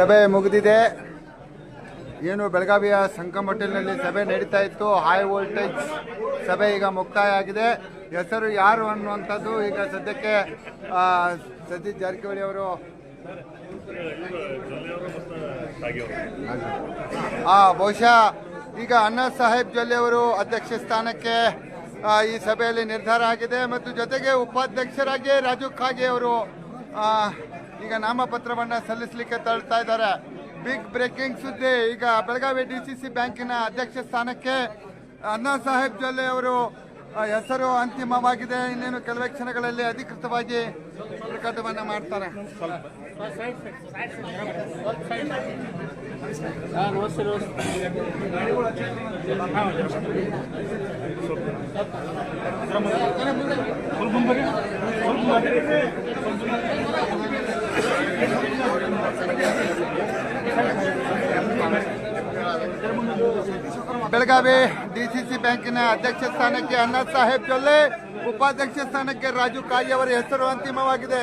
ಸಭೆ ಮುಗಿದಿದೆ. ಏನು ಬೆಳಗಾವಿಯ ಸಂಗಮ್ ಹೋಟೆಲ್ನಲ್ಲಿ ಸಭೆ ನಡೀತಾ ಇತ್ತು. ಹೈ ವೋಲ್ಟೇಜ್ ಸಭೆ ಈಗ ಮುಕ್ತಾಯ ಆಗಿದೆ. ಹೆಸರು ಯಾರು ಅನ್ನುವಂಥದ್ದು ಈಗ ಸದ್ಯಕ್ಕೆ ಸತೀಶ್ ಜಾರಕಿಹೊಳಿ ಅವರು. ಬಹುಶಃ ಈಗ ಅಣ್ಣಾ ಸಾಹೇಬ್ ಜೊಲ್ಲೆ ಅವರು ಅಧ್ಯಕ್ಷ ಸ್ಥಾನಕ್ಕೆ ಈ ಸಭೆಯಲ್ಲಿ ನಿರ್ಧಾರ ಆಗಿದೆ. ಮತ್ತು ಜೊತೆಗೆ ಉಪಾಧ್ಯಕ್ಷರಾಗಿ ರಾಜು ಖಾಗೆ ಅವರು ಈಗ ನಾಮಪತ್ರವನ್ನ ಸಲ್ಲಿಸಲಿಕ್ಕೆ ತಳ್ತಾ ಇದ್ದಾರೆ. ಬಿಗ್ ಬ್ರೇಕಿಂಗ್ ಸುದ್ದಿ. ಈಗ ಬೆಳಗಾವಿ ಡಿ ಸಿ ಬ್ಯಾಂಕಿನ ಅಧ್ಯಕ್ಷ ಸ್ಥಾನಕ್ಕೆ ಅಣ್ಣಾ ಸಾಹೇಬ್ ಜೊಲ್ಲೆ ಅವರು ಹೆಸರು ಅಂತಿಮವಾಗಿದೆ. ಇನ್ನೇನು ಕೆಲವೇ ಕ್ಷಣಗಳಲ್ಲಿ ಅಧಿಕೃತವಾಗಿ ಪ್ರಕಟವನ್ನ ಮಾಡ್ತಾರೆ. ಬೆಳಗಾವಿ ಡಿಸಿಸಿ ಬ್ಯಾಂಕಿನ ಅಧ್ಯಕ್ಷ ಸ್ಥಾನಕ್ಕೆ ಅಣ್ಣಾ ಸಾಹೇಬ್ ಜೊಲ್ಲೆ, ಉಪಾಧ್ಯಕ್ಷ ಸ್ಥಾನಕ್ಕೆ ರಾಜು ಕಾಯಿ ಅವರ ಹೆಸರು ಅಂತಿಮವಾಗಿದೆ.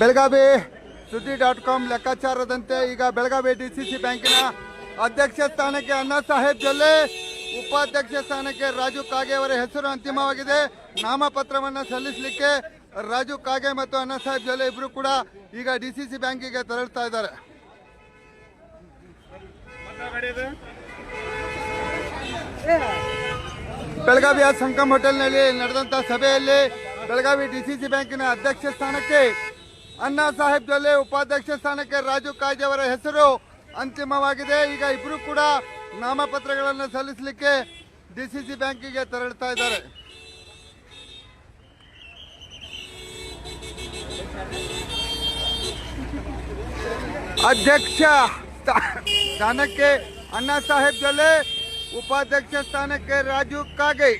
ಬೆಳಗಾವಿ ಸುದ್ದಿ ಡಾಟ್ ಕಾಮ್ ಲೆಕ್ಕಾಚಾರದಂತೆ ಈಗ ಬೆಳಗಾವಿ ಡಿಸಿಸಿ ಬ್ಯಾಂಕಿನ ಅಧ್ಯಕ್ಷ ಸ್ಥಾನಕ್ಕೆ ಅಣ್ಣಾ ಸಾಹೇಬ್ ಜೊಲ್ಲೆ ಉಪಾಧ್ಯಕ್ಷ ಸ್ಥಾನಕ್ಕೆ ರಾಜು ಕಾಗೆ ಅವರ ಹೆಸರು ಅಂತಿಮವಾಗಿದೆ. ನಾಮಪತ್ರವನ್ನು ಸಲ್ಲಿಸಲಿಕ್ಕೆ ರಾಜು ಕಾಗೆ ಮತ್ತು ಅಣ್ಣಾ ಸಾಹೇಬ್ ಜೊಲ್ಲೆ ಇಬ್ಬರು ಕೂಡ ಈಗ ಡಿಸಿಸಿ ಬ್ಯಾಂಕಿಗೆ ತೆರಳ್ತಾ ಇದ್ದಾರೆ. ಬೆಳಗಾವಿಯ ಸಂಗಮ್ ಹೋಟೆಲ್ನಲ್ಲಿ ನಡೆದಂತ ಸಭೆಯಲ್ಲಿ ಬೆಳಗಾವಿ ಡಿಸಿಸಿ ಬ್ಯಾಂಕಿನ ಅಧ್ಯಕ್ಷ ಸ್ಥಾನಕ್ಕೆ ಅಣ್ಣಾ ಸಾಹೇಬ್ ಜೊಲ್ಲೆ ಉಪಾಧ್ಯಕ್ಷ ಸ್ಥಾನಕ್ಕೆ ರಾಜು ಕಾಜಿ ಅವರ ಹೆಸರು ಅಂತಿಮವಾಗಿದೆ. ಈಗ ಇಬ್ಬರು ಕೂಡ ನಾಮಪತ್ರಗಳನ್ನು ಸಲ್ಲಿಸಲಿಕ್ಕೆ ಡಿಸಿಸಿ ಬ್ಯಾಂಕಿಗೆ ತೆರಳುತ್ತಾ ಇದ್ದಾರೆ. ಅಧ್ಯಕ್ಷ ಸ್ಥಾ- ಸ್ಥಾನಕ್ಕೆ ಅಣ್ಣಾ ಸಾಹೇಬ್ ಜೊಲ್ಲೆ ಉಪಾಧ್ಯಕ್ಷ ಸ್ಥಾನಕ್ಕೆ ರಾಜು ಕಾಗೆ